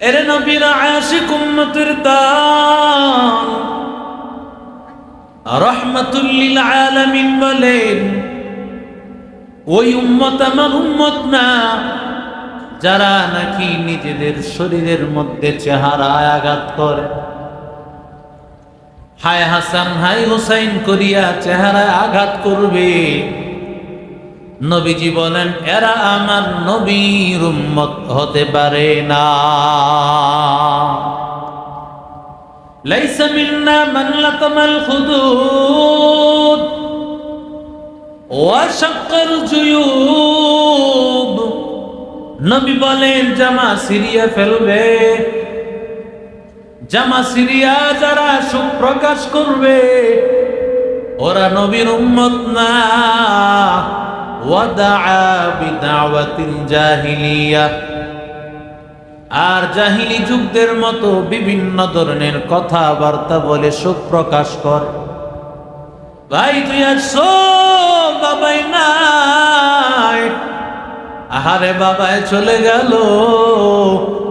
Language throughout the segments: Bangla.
এরে নবীর আশিক উম্মতের দান। রহমাতুল্লিল আলামিন বলেন, ওই উম্মত আমার উম্মত না, যারা নাকি নিজেদের শরীরের মধ্যে চেহারায় আঘাত করে। হায় হাসান হাই হুসাইন করিয়া চেহারায় আঘাত করবে। নবীজি বলেন এরা আমার নবীর উম্মত হতে পারে না। লাইসা মিন্না মান লাতামাল খুদুদ ওয়া শাক্কাল জুয়ুব। নবী বলেন, জামা সিরিয়া ফেলবে। জামা সিরিয়া যারা সুপ্রকাশ করবে, ওরা নবীর উম্মত না। জাহিলিয়া। আর জাহিলি যুগদের মতো বিভিন্ন ধরনের কথাবার্তা বলে সুখ প্রকাশ কর। ভাই, তুই আসছো বাবাই নাই। আহারে বাবায় চলে গেল।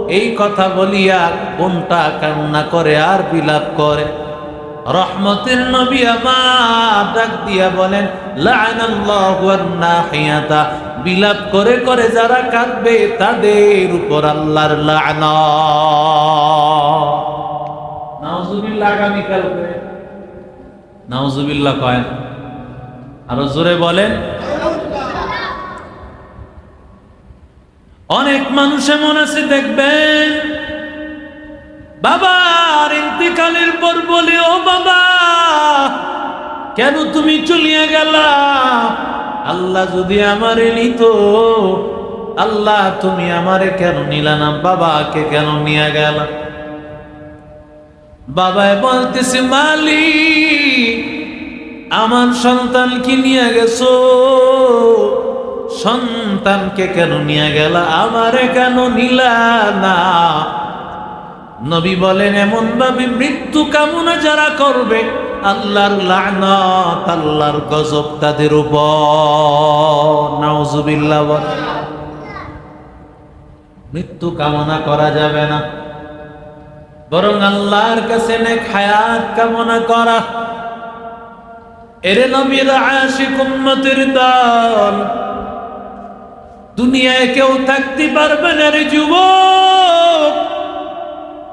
এই কথা বলিয়া কোনটা কান্না করে আর বিলাপ করে। রহমতের নবী আমার ডাক দিয়া বলেন লাআনাল্লাহু আন-নাহিয়াতা বিলাপ করে করে যারা কাঁদবে তাদের উপর আল্লাহর লাআনা নাউজুবিল্লাহ আগামী কালকে নাউজুবিল্লাহ কয় আরও জোরে বলেন। অনেক মানুষ এমন আছে, দেখবেন বাবার ইন্তিকালের পর বলে, ও বাবা, কেন তুমি চলিয়া গেলা? আল্লাহ যদি আমারে নিত, আল্লাহ তুমি আমারে কেন নিলা না? বাবাকে কেন নিয়ে গেল? বাবায় বলতেছে, মালিক, আমার সন্তানকে নিয়ে গেছো। সন্তানকে কেন নিয়ে গেল? আমারে কেন নিলা না? নবী বলেন এমন ভাবে মৃত্যু কামনা যারা করবে, আল্লাহর লানত, আল্লাহর গজব তাদের উপর। মৃত্যু কামনা করা যাবে না। বরং আল্লাহর কাছে কামনা করা। এরে নবীর আশিক উম্মতের দল দুনিয়ায় কেউ থাকতে পারবে না রে যুবক।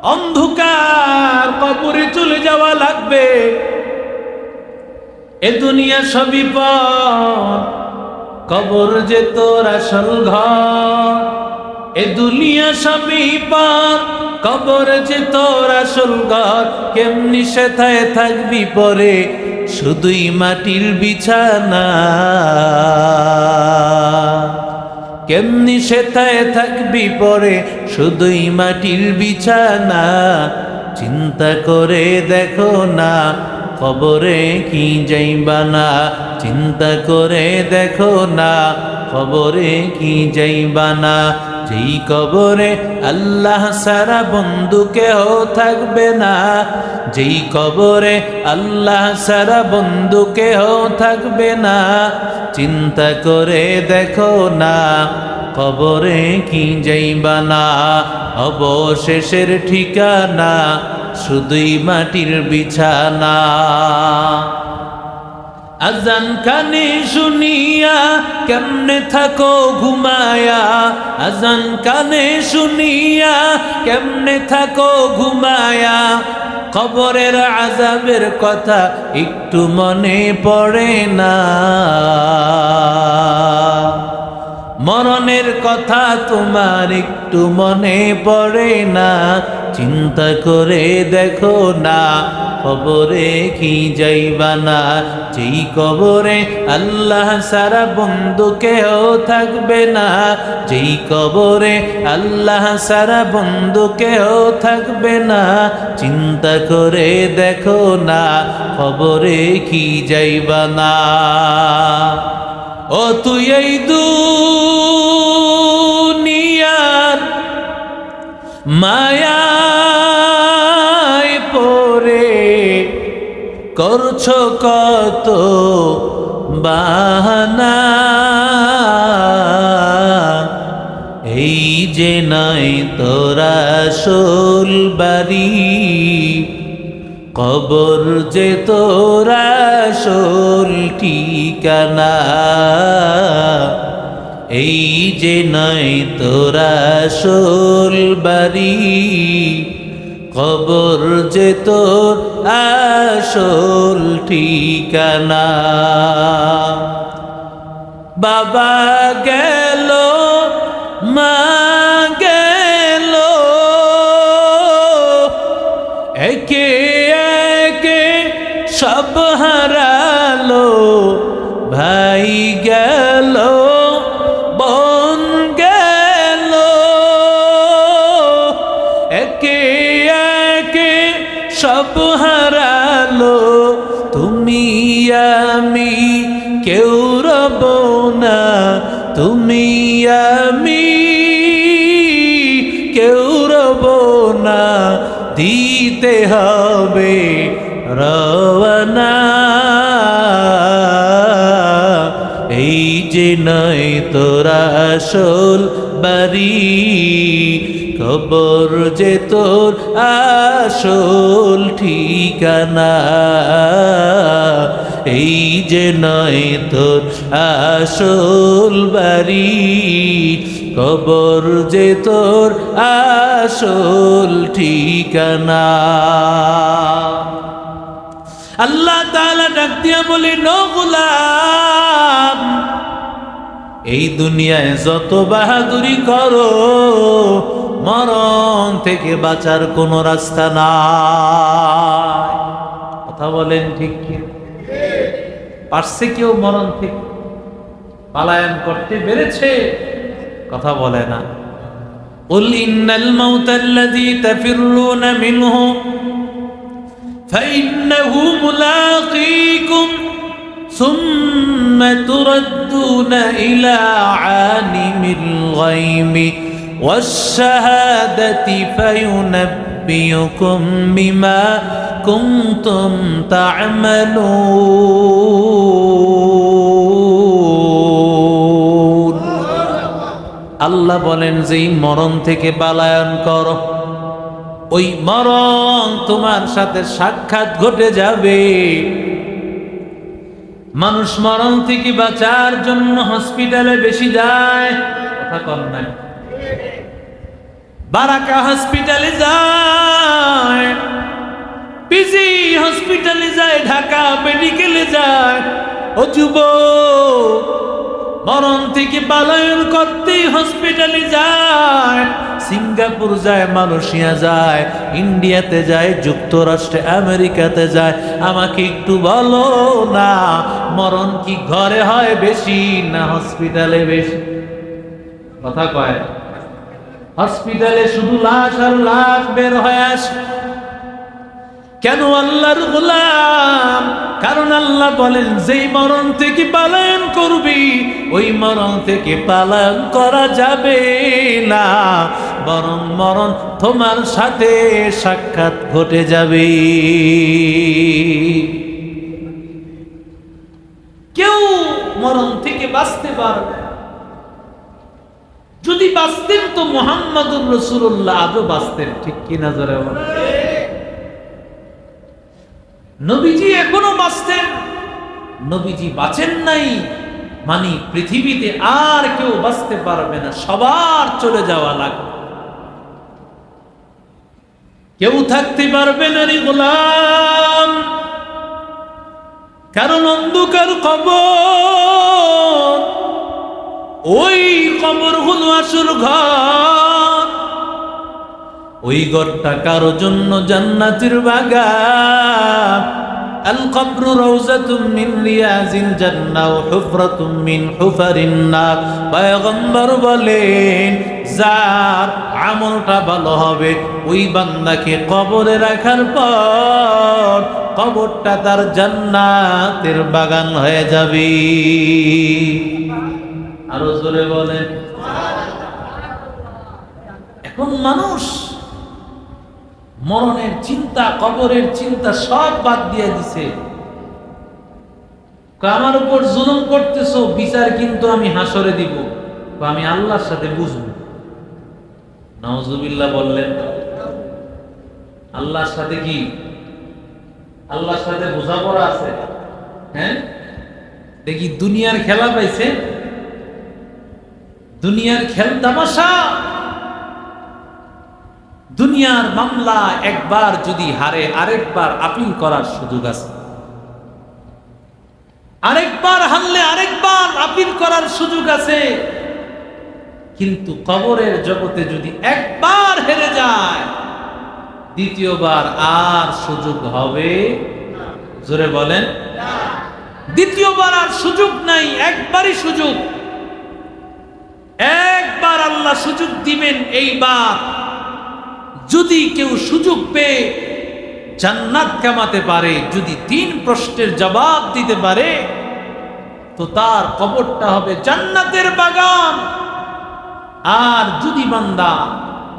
অন্ধকার কবরে চলে যাওয়া লাগবে। এ দুনিয়া সবই কবর যে তোর আসল ঘর। এ দুনিয়া সবই পর কবর যে তোর আসল ঘর। কেমনি সেথায় থাকবি পরে, শুধুই মাটির বিছানা। কেমনি সেথায় থাকবি পরে? শুধুই মাটির বিছানা। চিন্তা করে দেখো না খবরে কি যাইবা না চিন্তা করে দেখো না খবরে কি যাইবা না যেই কবরে আল্লাহ সারা বন্ধু কেহ থাকবে না। যেই কবরে আল্লাহ সারা বন্ধু কেহ থাকবে না। চিন্তা করে দেখো না, কবরে কি যাইবা না অবশেষের ঠিকানা শুধুই মাটির বিছানা। আজান কানে শুনিয়া কেমনে থাকো ঘুমায়া, আজান কানে শুনিয়া কেমনে থাকো ঘুমায়া খবরের আজাবের কথা একটু মনে পড়ে না। মরণের কথা তোমার একটু মনে পড়ে না। চিন্তা করে দেখো না কবরে কি যাইবা না? যেই কবরে আল্লাহ সারা বন্ধু কেহ থাকবে না। যেই কবরে আল্লাহ সারা বন্ধু কেহ থাকবে না। চিন্তা করে দেখো না খবরে কি যাইবা না। ও তুই এই দুনিয়ার মায়ায় করছ কত বাহানা? এই যে নয় তোরা সোল বাড়ি, কবর যে তোরা সোল ঠিকানা। এই যে নয় তোরা সোল বাড়ি কবর যে তোর আসল ঠিকানা। বাবা গেল মা দিতে হবে রওনা। এই যে নয় তোরা আসল বাড়ি, কবর যে তোর আসল ঠিকানা। এই যে নয় তোর আসল বাড়ি কবর যে তোর আসল ঠিকানা। আল্লাহ তালা ডাক দিয়া বলে, নো গোলাম, এই দুনিয়ায় যত বাহাদুরি করো, মরণ থেকে বাঁচার কোনো রাস্তা না কথা বলেন ঠিক কি? পারছে কেউ মরণ থেকে? পালায়ন করতে পেরেছে? কথা বলে না قل إن الموت الذي تفرون منه فإنه ملاقيكم ثم تردون إلى عالم الغيب والشهادة فينبئكم بما كنتم تعملون আল্লাহ বলেন যে মরণ থেকে পালায়ন করো। ওই মরণ তোমার সাথে সাক্ষাৎ ঘটে যাবে। মানুষ মরণ থেকে বাঁচার জন্য হসপিটালে বেশি যায় বারাকা হসপিটালে যায়, পিজি হসপিটালে যায়, ঢাকা মেডিকেলে যায়। ও যুবক মরণ থেকে পালায়ন করতে হসপিটালে যায়, সিঙ্গাপুর যায়, মালয়েশিয়া যায়, ইন্ডিয়াতে যায়, যুক্তরাষ্ট্রে, আমেরিকাতে যায়। আমাকে একটু বলো না, মরণ কি ঘরে হয় বেশি না হসপিটালে বেশি? কথা কয়। হসপিটালে শুধু লাশ আর লাশ বের হয়ে আসে। কেন আল্লাহর গোলাম কারণ আল্লাহ বলেন, যেই মরণ থেকে পালায়ন করবি, ওই মরণ থেকে পালায়ন করা যাবে না। বরং মরণ তোমার সাথে সাক্ষাৎ ঘটে যাবে। কেউ মরণ থেকে বাঁচতে পারবে যদি বাঁচতেন তো মোহাম্মদুর রসুল্লাহ আজও বাঁচতেন, ঠিক কিনা জোরে বলেন? নবীজি এখনও বাঁচতেন, নবীজি বাঁচেন নাই মানে পৃথিবীতে আর কেউ বাঁচতে পারবে না, সবার চলে যাওয়া লাগবে। কেউ থাকতে পারবে না রে গোলাম, কারণ অন্ধকার কবর, ওই কবর হলো আসল ঘর। ওই ঘরটা কারও জন্য জান্নাতের বাগান। আল কবরু রাউজাতুম মিন রিয়াজিল জান্নাহ হুফরাতুম মিন হুফারিন নার। পয়গম্বর বলেন, যার আমলটা ভালো হবে, ওই বান্দাকে কবরে রাখার পর কবরটা তার জান্নাতের বাগান হয়ে যাবে। আরও জোরে বলেন। এখন মানুষ মরণের চিন্তা কবরের চিন্তা সব বাদ দিয়ে দিছে। আমার উপর জুলুম করতেছো বিচার কিন্তু আমি হাসরে দিব কয়, আমি আল্লাহর সাথে বুঝব। নওয়াজুবিল্লাহ বললেন আল্লাহর সাথে কি? আল্লাহর সাথে বোঝাপড়া আছে? হ্যাঁ? দেখি দুনিয়ার খেলা পাইছে দুনিয়ার খেল তামাশা। দুনিয়ার মামলা একবার যদি হারে, আরেকবার আপিল করার সুযোগ আছে। আরেকবার হারলে আরেকবার আপিল করার সুযোগ আছে। কিন্তু কবরের জগতে যদি একবার হেরে যায়, দ্বিতীয়বার আর সুযোগ হবে? জোরে বলেন। দ্বিতীয়বার আর সুযোগ নাই, একবারই সুযোগ। একবার আল্লাহ সুযোগ দিবেন, এইবার। যদি কেউ সুযোগ পেয়ে জান্নাত কামাতে পারে, যদি তিন প্রশ্নের জবাব দিতে পারে, তো তার কবরটা হবে জান্নাতের বাগান আর যদি বান্দা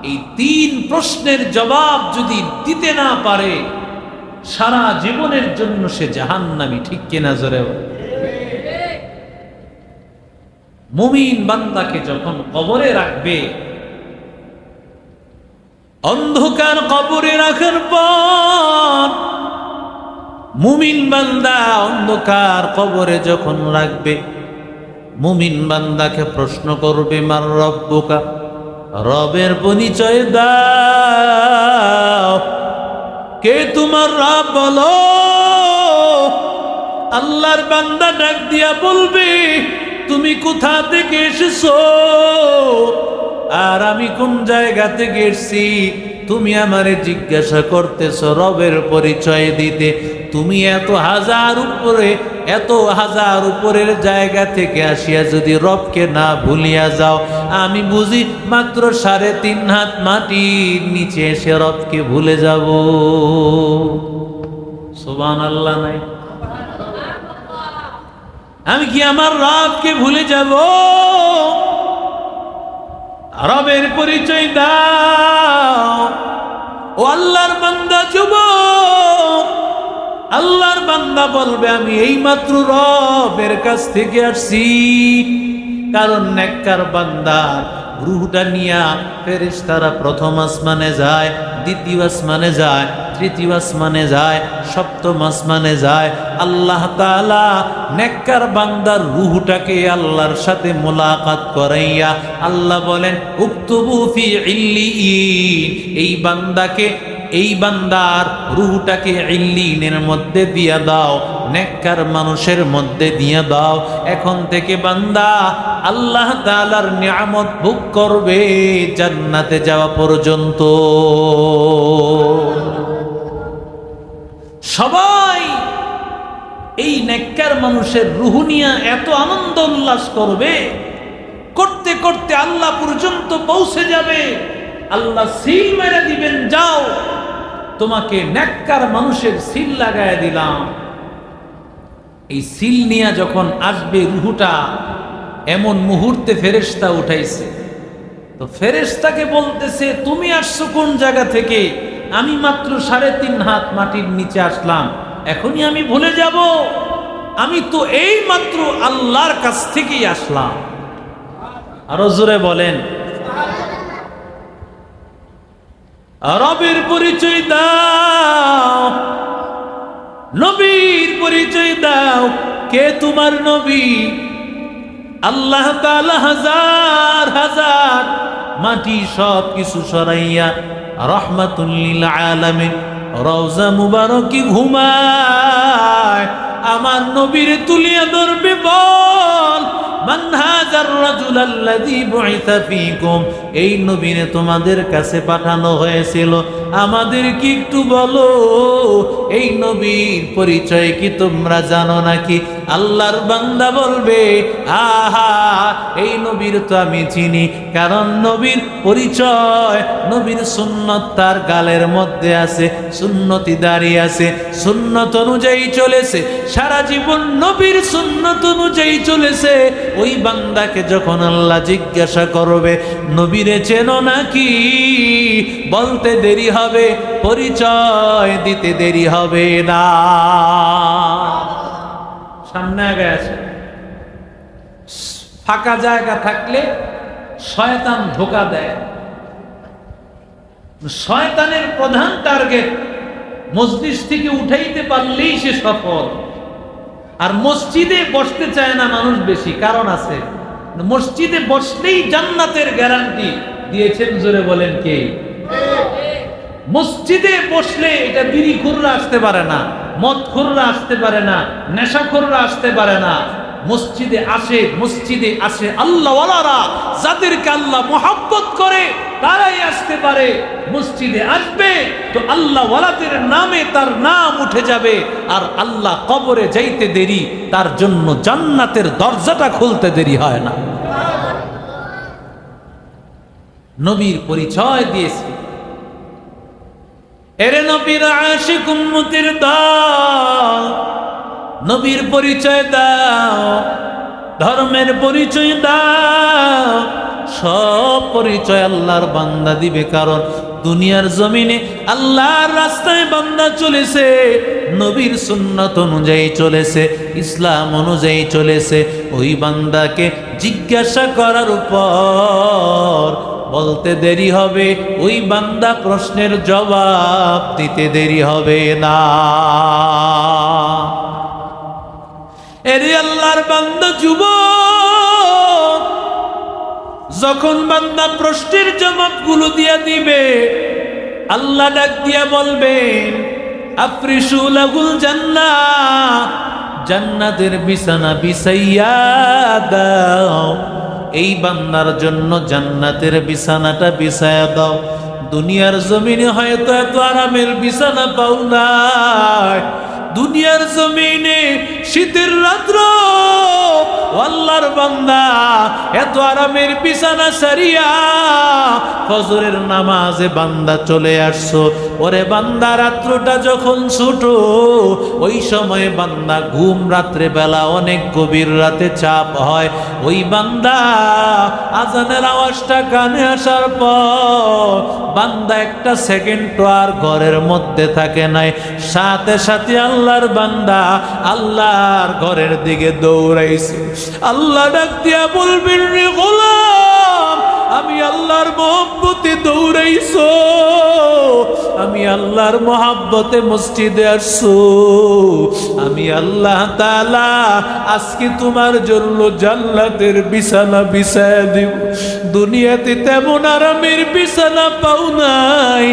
এই তিন প্রশ্নের জবাব যদি দিতে না পারে, সারা জীবনের জন্য সে জাহান্নামি, ঠিক কিনা জোরে। মুমিন বান্দাকে যখন কবরে রাখবে অন্ধকার কবরে রাখার পর মুমিন বান্দা অন্ধকার কবরে যখন রাখবে, মুমিন বান্দাকে প্রশ্ন করবে, মার রব্বুকা রবের পরিচয় দাও। কে তোমার রব বলো? আল্লাহর বান্দা ডাক দিয়া বলবে, তুমি কোথা থেকে এসেছ? আর আমি কোন জায়গা থেকে এসছি? তুমি আমারে জিজ্ঞাসা করতেছ রবের পরিচয় দিতে। তুমি এত হাজার উপরে, এত হাজার উপরের জায়গা থেকে আসিয়া যদি রবকে না ভুলিয়া যাও, আমি বুঝি মাত্র সাড়ে তিন হাত মাটির নিচে এসে রবকে ভুলে যাব। সোবান আল্লাহ নাই? আমি কি আমার রবকে ভুলে যাব? রবের পরিচয় দাও। ও আল্লাহর বান্দা যুব, আল্লাহর বান্দা বলবে, আমি এই মাত্র রবের কাছ থেকে আসছি। কারণ নেককার বান্দার রুহটা নিয়া ফেরেশতারা প্রথম আসমানে যায়, দ্বিতীয় আসমানে যায়। তৃতীয় আসমানে যায়, সপ্তম আসমানে যায়। আল্লাহ তাআলা নেককার বান্দার রুহুটাকে আল্লাহর সাথে মোলাকাত করাইয়া আল্লাহ বলেন, উক্তুবু ফি ইল্লিয়িন এই বান্দাকে, এই বান্দার রুহটাকে ইল্লিনের মধ্যে দিয়া দাও, নেককার মানুষের মধ্যে দিয়ে দাও। এখন থেকে বান্দা আল্লাহ তাআলার নিয়ামত ভোগ করবে জান্নাতে যাওয়া পর্যন্ত। সবাই এই নেককার মানুষের রুহু নিয়ে এত আনন্দ উল্লাস করবে। করতে করতে আল্লাহ পর্যন্ত পৌঁছে যাবে। আল্লাহ সিল মেরে দিবেন, যাও। তোমাকে নেককার মানুষের সিল লাগায় দিলাম। এই সিল নিয়ে যখন আসবে রুহুটা, এমন মুহূর্তে ফেরেশতা উঠাইছে। তো ফেরেশতাকে বলতেছে, তুমি আসছো কোন জায়গা থেকে? আমি মাত্র সাড়ে তিন হাত মাটির নিচে আসলাম। এখনই আমি ভুলে যাব। আমি তো এই মাত্র আল্লাহর কাছ থেকেই আসলাম। আরও জোরে বলেন। রবের পরিচয় দাও। নবীর পরিচয় দাও। কে তোমার নবী? আল্লাহ হাজার হাজার মাটি সব কিছু সরাইয়া রহমাতুল্লিল আলামিন রওজা মুবারকি ঘুমায়। আমার নবীর তুলিয়া ধরবে বল এই নবীরে তোমাদের কাছে পাঠানো হয়েছিল। আমাদের কি একটু বলো, এই নবীর পরিচয় কি তোমরা জানো নাকি? আল্লাহর বান্দা বলবে, আহা, এই নবীর তো আমি চিনি। কারণ নবীর পরিচয়, নবীর সুন্নত তার গালের মধ্যে আছে, সুন্নতি দাঁড়িয়ে আছে, সুন্নত অনুযায়ী চলেছে সারা জীবন নবীর সুন্নত অনুযায়ী চলেছে। ওই বান্দাকে যখন আল্লাহ জিজ্ঞাসা করবে, নবীরে চেনো নাকি? বলতে দেরি হবে, পরিচয় দিতে দেরি হবে না। সামনে আগে আছে। ফাঁকা জায়গা থাকলে শয়তান ধোকা দেয়। শয়তানের প্রধান টার্গেট মসজিদ থেকে উঠাইতে পারলেই সে সফল। আর মসজিদে বসতে চায় না মানুষ বেশি, কারণ আছে। মসজিদে বসলেই জান্নাতের গ্যারান্টি দিয়েছেন জোরে বলেন কে? মসজিদে বসলে এটা বিড়ি খুররা আসতে পারে না, মদ খুররা আসতে পারে না, নেশা খুররা আসতে পারে না। মসজিদে আসে মসজিদে আসে আল্লাহওয়ালারা, যাদেরকে আল্লাহ মোহাব্বত করে তারাই আসতে পারে, মসজিদে আসবে তো আল্লাহ ওয়ালাদের নামে তার নাম উঠে যাবে। আর আল্লাহ কবরে যাইতে দেরি, তার জন্য জান্নাতের দরজাটা খুলতে দেরি হয় না। নবীর পরিচয় দিয়েছে। এরে নবীর আশিক উম্মতির দাও নবীর পরিচয় দাও, ধর্মের পরিচয় দাও সব পরিচয় আল্লাহর বান্দা দিবে, কারণ দুনিয়ার জমিনে আল্লাহর রাস্তায় বান্দা চলেছে, নবীর সুন্নত অনুযায়ী চলেছে, ইসলাম অনুযায়ী চলেছে। ওই বান্দাকে জিজ্ঞাসা করার উপর বলতে দেরি হবে, ওই বান্দা প্রশ্নের জবাব দিতে দেরি হবে না। এরে আল্লাহর বান্দা যুব যখন বান্দা প্রশ্নের জবাবগুলো দিয়া দিবে, আল্লাহ ডাক দিয়া বলবেন আফ্রিসুলাগুল জান্না জান্নাতের বিছানা বিছাইয়া দাও। এই বান্দার জন্য জান্নাতের বিছানাটা বিছায়া দাও। দুনিয়ার জমিনে হয়তো এত আরামের বিছানা পাও না দুনিয়ার জমিনে শীতের রাত্র আল্লাহর বান্দা, এত আরামের বিছানা সারিয়া ফজরের নামাজে বান্দা চলে আসছো। ওরে বান্দা, রাত্রটা যখন ছোট, ওই সময় বান্দা ঘুম রাত্রে বেলা অনেক গভীর রাতে চাপ হয়। ওই বান্দা, আজানের আওয়াজটা কানে আসার পর বান্দা একটা সেকেন্ড তো আর ঘরের মধ্যে থাকে নাই। সাথে সাথে আল্লাহর বান্দা আল্লাহর ঘরের দিকে দৌড়াইছে। আল্লাহ ডাক দিয়া বলবেন, রে গোলাম, আমি আল্লাহর মোহব্বতে দৌড়াইছো, আমি আল্লাহর মোহাব্বতে মসজিদে আসছো, আমি আল্লাহ তালা আজকে তোমার জন্য জান্নাতের বিছানা বিছায়া দিব। দুনিয়াতে তেমন আরামের বিছানা পাও নাই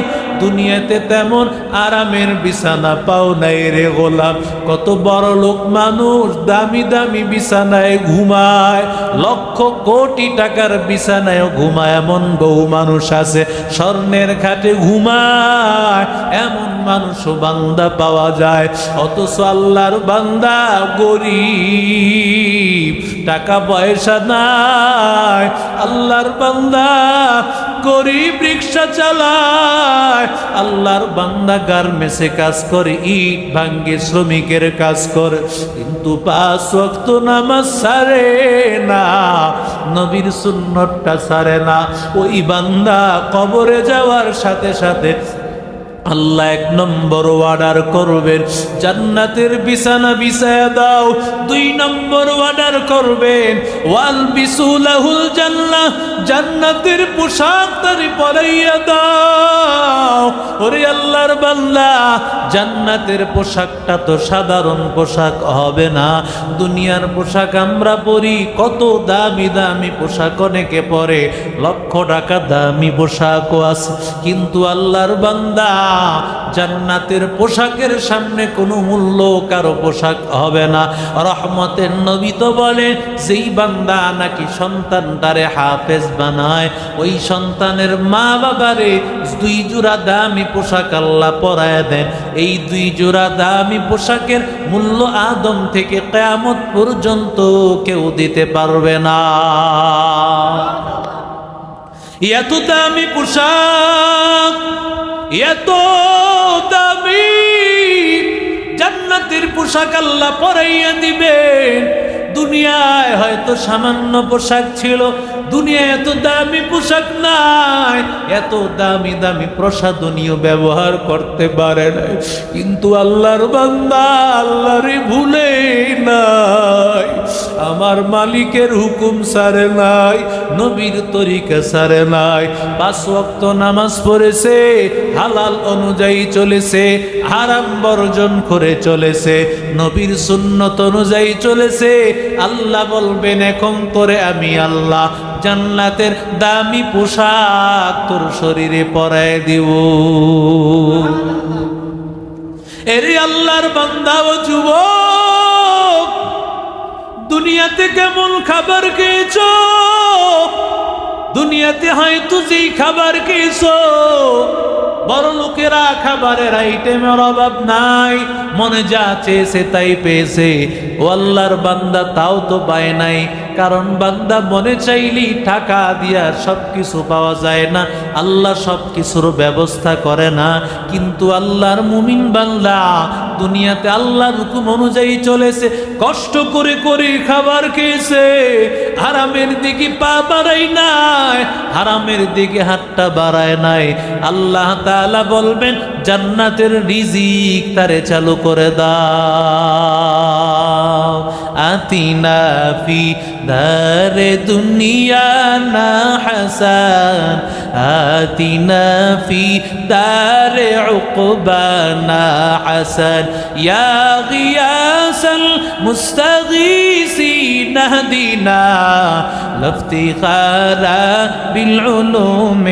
দুনিয়াতে তেমন আরামের বিছানা পাও নাই রে গোলাম কত বড় লোক মানুষ দামি দামি বিছানায় ঘুমায়, লক্ষ কোটি টাকার বিছানায় ঘুমায়। এমন বহু মানুষ আছে, স্বর্ণের খাটে ঘুমায়। এমন মানুষও বান্দা পাওয়া যায়, অথচ আল্লাহর বান্দা গরিব। টাকা পয়সা নাই, আল্লাহর বান্দা গরিব রিক্সা চালায়, আল্লাহর বান্দা মেসে কাজ করে, ইট ভাঙ্গে শ্রমিকের কাজ করে। কিন্তু পাঁচ ওয়াক্ত নামাজ সারে না, নবীর সুন্নতটা সারে না। ওই বান্দা কবরে যাওয়ার সাথে সাথে আল্লাহ এক নম্বর অর্ডার করবেন। জান্নাতের বিছানা বিছায়া দাও, দুই নম্বর অর্ডার করবেন। ওয়াল বিসুলাহুল জান্নাহ জান্নাতের পোশাক তারি পরাইয়া দাও। ওরে আল্লাহর বান্দা, জান্নাতের পোশাকটা তো সাধারণ পোশাক হবে না। দুনিয়ার পোশাক আমরা পরি, কত দামি দামি পোশাক অনেকে পরে। লক্ষ টাকা দামি পোশাকও আছে। কিন্তু আল্লাহর বান্দা জান্নাতের পোশাকের সামনে কোনো মূল্য কারও পোশাক হবে না। রহমতের নবী তো বলে, যেই বান্দা নাকি সন্তানটারে হাফেজ বানায়, ওই সন্তানের মা বাবারে দুই জোড়া দামি পোশাক আল্লাহ পরায় দেন। এই দুই জোড়া দামি পোশাকের মূল্য আদম থেকে কেয়ামত পর্যন্ত কেউ দিতে পারবে না। এত দামি পোশাক এত দামি জান্নাতের পোশাক আল্লাহ পরাইয়া দিবেন। দুনিয়ায় হয়তো সামান্য পোশাক ছিল, দুনিয়ায় এত দামি পোশাক নাই, এত দামি দামি প্রসাদনীয় ব্যবহার করতে পারে না কিন্তু আল্লাহর বান্দা আল্লাহরে ভুলে নাই, আমার মালিকের হুকুম সারে নাই, নবীর তরিকা সারে নাই। পাঁচ ওয়াক্ত নামাজ পড়েছে, হালাল অনুযায়ী চলেছে, হারাম বর্জন করে চলেছে নবীর সুন্নত অনুযায়ী চলেছে। আল্লাহ বলবেন, এখন তোরে আমি আল্লাহ জান্নাতের দামি পোশাক তোর শরীরে পরায় দিব। এরে আল্লাহর বান্দা ও যুবক, দুনিয়াতে কেমন খাবার খেয়েছ? দুনিয়াতে হয়তো যেই খাবার খেয়েছো। বড় লোকেরা খাবারের আইটেমের অভাব নাই, মনে যা চেয়েছে তাই পেয়েছে। ও আল্লাহর বান্দা তাও তো পায় নাই। কারণ বান্দা মনে চাইলেই টাকা দিয়া সব কিছু পাওয়া যায় না। আল্লাহ সব কিছুর ব্যবস্থা করে না। কিন্তু আল্লাহর মুমিন বান্দা দুনিয়াতে আল্লাহর হুকুম অনুযায়ী চলেছে, কষ্ট করে করে খাবার খেয়েছে, হারামের দিকে পা বাড়াই নাই, হারামের দিকে হাতটা বাড়ায় নাই। আল্লাহ তাআলা বলবেন, জান্নাতের রিজিক তারে চালু করে দাও। আতিনা ফি দারে দুনিয়া না হাসান আতিনা ফি দারে উকবানা হাসান। ইয়া গিয়াসাল মুস্তাগীসিন لافتخار بالعلوم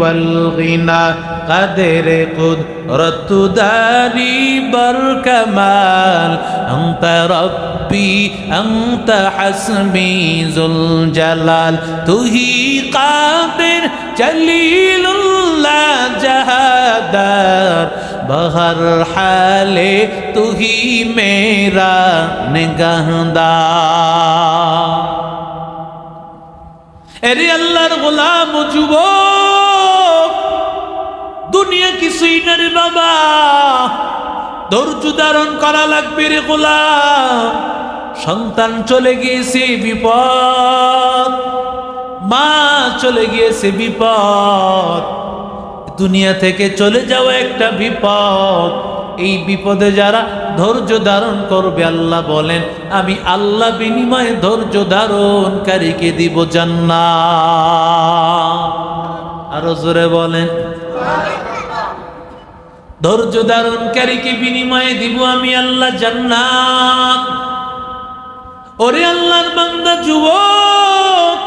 والغنى قدر قدرت داري بركمال أنت ربي أنت حسبي ذو الجلال تهي قادر جليل الله جهادار. بہر حالے تو ہی میرا এরে আল্লাহর গোলাম ও যুবক, দুনিয়া কিছুই না রে বাবা। ধৈর্য ধারণ করা লাগবে রে গোলাম। সন্তান চলে গিয়েছে বিপদ। মা চলে গিয়েছে বিপদ। দুনিয়া থেকে চলে যাওয়া একটা বিপদ। এই বিপদে যারা ধৈর্য ধারণ করবে, আল্লাহ বলেন, আমি আল্লাহ বিনিময়ে ধৈর্য ধারণকারীকে দিব জান্নাত। আরও জোরে বলেন, ধৈর্য ধারণকারীকে বিনিময়ে দিব আমি আল্লাহ জান্নাত। ওরে আল্লাহর বান্দা, যুবক,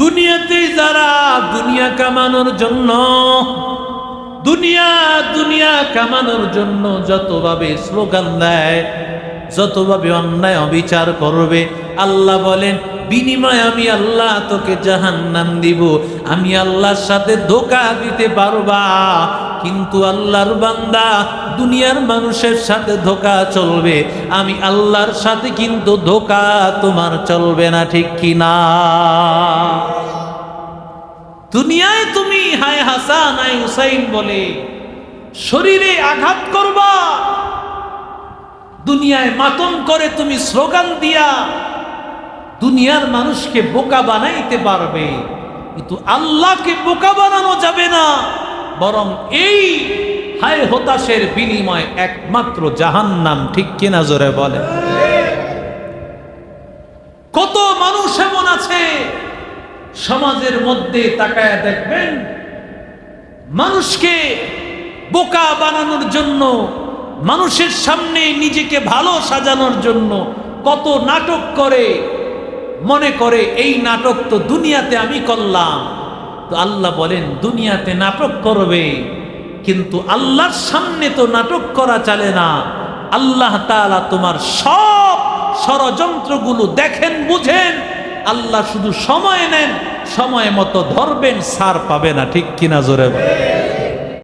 দুনিয়াতে যারা দুনিয়া কামানোর জন্য দুনিয়া কামানোর জন্য যতভাবে স্লোগান দেয়, যতভাবে অন্যায় অবিচার করবে, আল্লাহ বলেন, বিনিময় আমি আল্লাহ তোকে জাহান্নাম দিব, আমি আল্লাহর সাথে ধোকা দিতে পারবা। কিন্তু আল্লাহর বান্দা দুনিয়ার মানুষের সাথে ধোকা চলবে, আমি আল্লাহর সাথে কিন্তু ধোকা তোমার চলবে না, ঠিক কিনা? দুনিয়ায় তুমি হায় হাসান, হায় হুসাইন বলে শরীরে আঘাত করবা। দুনিয়ায় মাতম করে তুমি স্লোগান দিয়া দুনিয়ার মানুষকে বোকা বানাইতে পারবে। কিন্তু আল্লাহকে বোকা বানানো যাবে না। বরং এই হায় হতাশের বিনিময় একমাত্র জাহান্নাম, ঠিক কিনা জোরে বলে কত মানুষ এমন আছে, সমাজের মধ্যে তাকায় দেখবেন, মানুষকে বোকা বানানোর জন্য, মানুষের সামনে নিজেকে ভালো সাজানোর জন্য কত নাটক করে। মনে করে, এই নাটক তো দুনিয়াতে আমি করলাম। তো আল্লাহ বলেন, দুনিয়াতে নাটক করবে। কিন্তু আল্লাহর সামনে তো নাটক করা চলে না। আল্লাহ তাআলা তোমার সব ষড়যন্ত্রগুলো দেখেন, বুঝেন। আল্লাহ শুধু সময় নেন, সময় মতো ধরবেন, সার পাবে না, ঠিক কিনা জোরে।